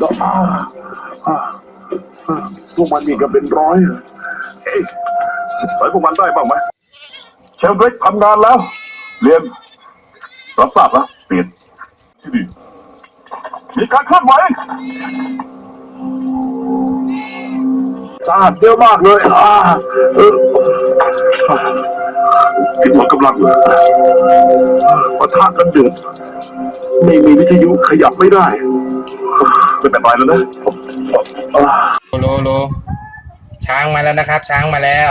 ก็อ่าอ่าอ่าพวกมันมีกันเป็นร้อยเฮ้ยสอยพวกมันได้บ้างไหมเชลเดริกทำงานแล้ว เรียน รับทราบแล้วเปลี่ยนที่ดีมีการเคลื่อนไหวสะอาดเยอะมากเลยอ่าเออผิดหวังกำลังเลยปะทะกันเดือดไม่มีวิทยุขยับไม่ได้ เป็นไรแล้วนะ โลโลโลช้างมาแล้วนะครับ ช้างมาแล้ว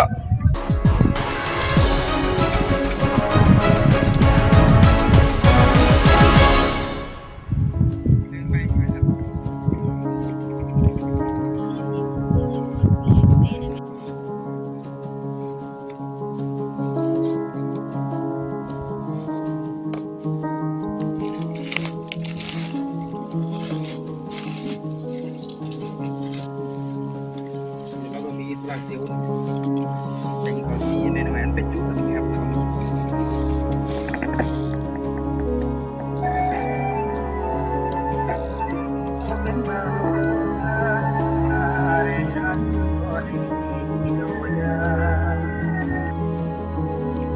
ก็มีปลาซิวเป็นของที่ในน้ำมันเป็นจุดนี้ครับแล้วก็มี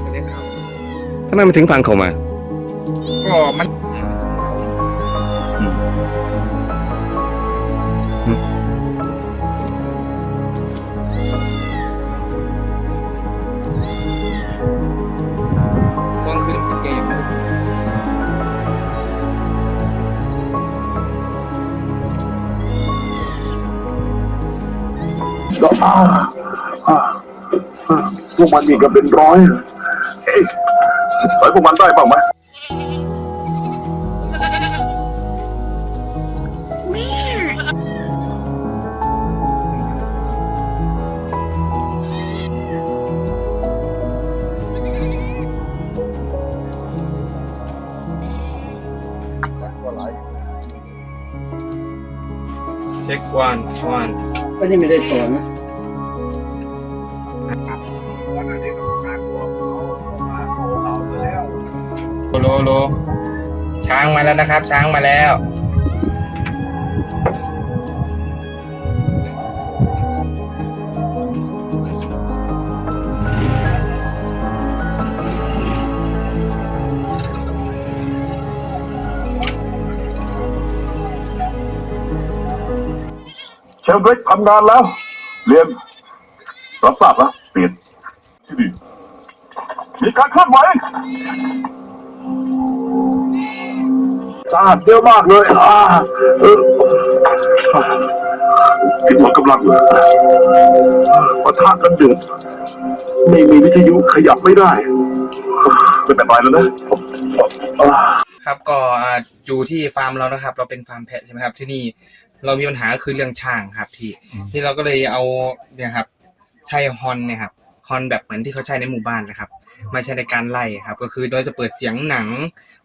ก็ได้เข้าทำไมมันถึงพังเข้ามา ก็มัน ก็อ่าอ่าอ่าพวกมันมีกันเป็นร้อยอะเฮ้ยสอยพวกมันได้บ้างไหมเช็ควันวันก็ยังไม่ได้ตัวนะ โลโลช้างมาแล้วนะครับ ช้างมาแล้ว เชลเดริกทำงานแล้ว เรียนรับทราบแล้วเปลี่ยนที่ดีมีการเคลื่อนไหว สะอาดเยอะมากเลยอ่าเออผิดหวังกำลังเลยปะทะกันเดือดไม่มีวิทยุขยับไม่ได้ไม่เป็นไรแล้วนะอ่าครับก็อ่าอยู่ที่ฟาร์มเรานะครับ เราเป็นฟาร์มแพะใช่ไหมครับ ที่นี่เรามีปัญหาก็คือเรื่องช่างครับที่ที่เราก็เลยเอาเนี่ยครับใช้ฮอนเนี่ยครับ ฮอนแบบเหมือนที่เขาใช้ในหมู่บ้านนะครับ ไม่ใช่ในการไล่ครับ ก็คือเราจะเปิดเสียงหนัง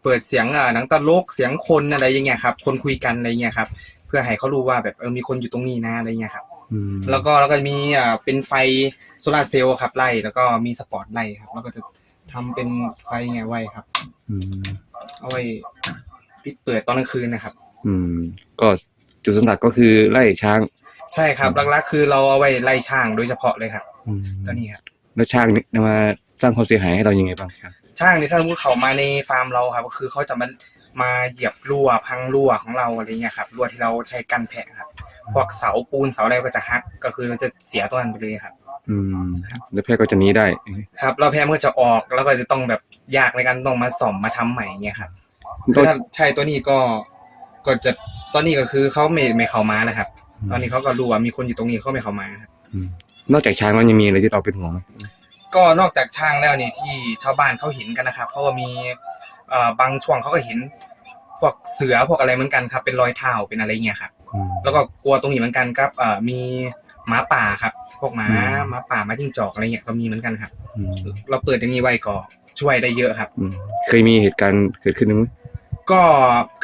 เปิดเสียงอ่าหนังตลกเสียงคนอะไรอย่างเงี้ยครับ คนคุยกันอะไรเงี้ยครับ เพื่อให้เขารู้ว่าแบบเออมีคนอยู่ตรงนี้นะอะไรเงี้ยครับอืมแล้วก็แล้วก็มีอ่าเป็นไฟโซลาร์เซลล์ครับไล่แล้วก็มีสปอตไล่ครับ แล้วก็จะทำเป็นไฟไงไว้ครับอืมเอาไว้ปิดเปิดตอนกลางคืนนะครับ อืม ก็จุดสำคัญก็คือไล่ช้าง ใช่ครับหลักๆคือเราเอาไว้ไล่ช้างโดยเฉพาะเลยครับอืม ก็นี่ครับแล้วช้างนี่มาสร้างความเสียหายให้เรายังไงบ้างครับช้างนี่ถ้าสมมติเขามาในฟาร์มเราครับ ก็คือเขาจะมามาเหยียบรั่วพังรั่วของเราอะไรเงี้ยครับรั่วที่เราใช้กันแผะครับ พวกเสาปูนเสาอะไรก็จะหัก ก็คือเราจะเสียตัวนั้นไปเลยครับ อืมแล้วแพทย์ก็จะหนี้ได้ ครับเราแพ้มันก็จะออกแล้วก็จะต้องแบบยากในการต้องมาส่อมมาทำใหม่เงี้ยครับก็คือถ้าใช่ตัวนี้ก็ก็จะตอนนี้ก็คือเขาไม่ไม่เข้ามานะครับ ตอนนี้เขาก็รู้ว่ามีคนอยู่ตรงนี้เขาไม่เข้ามาครับ อืม นอกจากช้างแล้วยังมีอะไรที่เราเป็นห่วงไหมก็นอกจากช้างแล้วเนี่ยที่ชาวบ้านเขาเห็นกันนะครับเพราะว่ามีเอ่อบางช่วงเขาก็เห็นพวกเสือพวกอะไรเหมือนกันครับ เป็นรอยเท้าเป็นอะไรเงี้ยครับอืม แล้วก็กลัวตรงนี้เหมือนกันครับเอ่อมีหมาป่าครับ พวกหมาอืม หมาป่าหมาจิ้งจอกอะไรเงี้ยก็มีเหมือนกันครับ อืมเราเปิดอย่างนี้ไว้ก็ช่วยได้เยอะครับ อืมเคยมีเหตุการณ์เกิดขึ้นไหมก็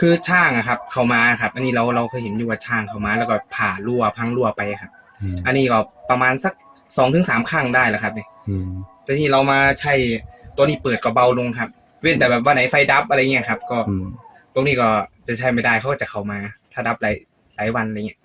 คือช่างอะครับ เขามาครับ อันนี้เราเราเคยเห็นอยู่ว่าช่างเขามา แล้วก็ผ่ารั่วพังรั่วไปครับ อืมอันนี้ก็ประมาณสักสองถึงสามครั้งได้แล้วครับเนี่ยอืมแต่ที่เรามาใช้ตัวนี้เปิดก็เบาลงครับ เว้นแต่แบบว่าไหนไฟดับอะไรเงี้ยครับ ก็อืมตรงนี้ก็จะใช้ไม่ได้เขาก็จะเข้ามา ถ้าดับอะไรหลายวันอะไรเงี้ย